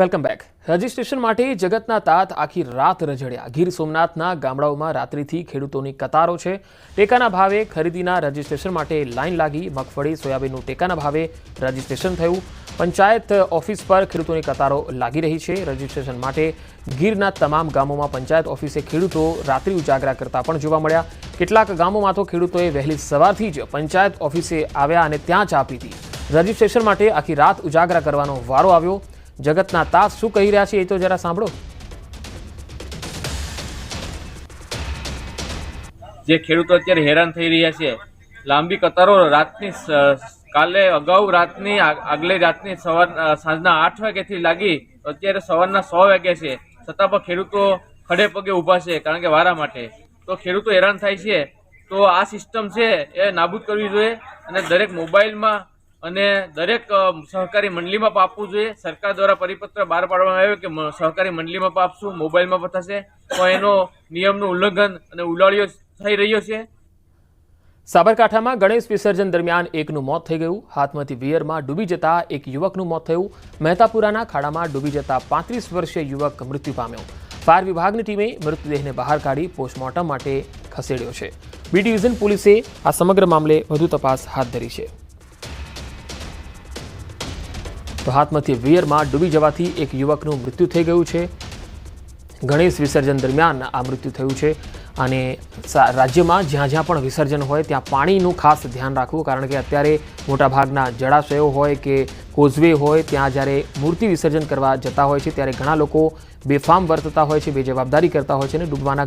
Welcome back. Registration માટે જગતના તાત આખી રાત રજડ્યા. ગીર સોમનાથના ગામડાઓમાં રાત્રિથી ખેડૂતોની કતારો છે. ટેકાના ભાવે ખરીદીના રજીસ્ટ્રેશન માટે લાઈન લાગી મગફળી, સોયાબીનનું ટેકાના ભાવે રજીસ્ટ્રેશન થયું. પંચાયત ઓફિસ પર ખેડૂતોની કતારો લાગી રહી છે. રજીસ્ટ્રેશન માટે ગીરના તમામ ગામોમાં પંચાયત ઓફિસે ખેડૂતો રાત્રિ ઉજાગરા કરતા પણ જોવા મળ્યા. કેટલાક ગામોમાં તો ખેડૂતોએ વહેલી સવારથી જ પંચાયત ઓફિસે આવ્યા અને ત્યાં ચા પીધી રજીસ્ટ્રેશન માટે આખી રાત ઉજાગરા કરવાનો વારો આવ્યો. જગતના તાસ શું કહી રહ્યા છે એ તો જરા સાંભળો. જે ખેડૂતો અત્યારે હેરાન થઈ રહ્યા છે, લાંબી કતારો રાતની કાલે અગાઉ રાતની આગલી રાતની સવાર સાંજના આઠ વાગ્યાથી લાગી, અત્યારે સવારના સો વાગ્યા છે. છતાં પણ ખેડૂતો ખડે પગે ઊભા છે, કારણ કે વારા માટે. તો ખેડૂતો હેરાન થાય છે. તો આ સિસ્ટમ છે, એ નાબૂદ કરવી જોઈએ અને દરેક મોબાઈલમાં અને દરેક સહકારી મંડળીમાં પણ આપવું જોઈએ. સરકાર દ્વારા પરિપત્ર બહાર પાડવામાં આવ્યો કે સહકારી મંડળીમાં પણ આપશું, મોબાઈલમાં પણ તો એનો નિયમનું ઉલ્લંઘન અને ઉલાળીઓ થઈ રહ્યો છે. સાબરકાંઠામાં ગણેશ વિસર્જન દરમિયાન એકનું મોત થઈ ગયું. હાથમાંથી વિયરમાં ડૂબી જતા એક યુવકનું મોત થયું. મહેતાપુરાના ખાડામાં ડૂબી જતા પાંત્રીસ વર્ષીય યુવક મૃત્યુ પામ્યો. ફાયર વિભાગની ટીમે મૃતદેહને બહાર કાઢી પોસ્ટમોર્ટમ માટે ખસેડ્યો છે. બી ડિવિઝન પોલીસે આ સમગ્ર મામલે વધુ તપાસ હાથ ધરી છે. તો હાથમાંથી વિયરમાં ડૂબી જવાથી એક યુવકનું મૃત્યુ થઈ ગયું છે. ગણેશ વિસર્જન દરમિયાન આ મૃત્યુ થયું છે. અને રાજ્યમાં જ્યાં જ્યાં પણ વિસર્જન હોય ત્યાં પાણીનું ખાસ ધ્યાન રાખવું, કારણ કે અત્યારે મોટાભાગના જળાશયો હોય કે કોઝવે હોય ત્યાં જ્યારે મૂર્તિ વિસર્જન કરવા જતા હોય છે, ત્યારે ઘણા લોકો બેફામ વર્તતા હોય છે, બેજવાબદારી કરતા હોય છે અને ડૂબવાના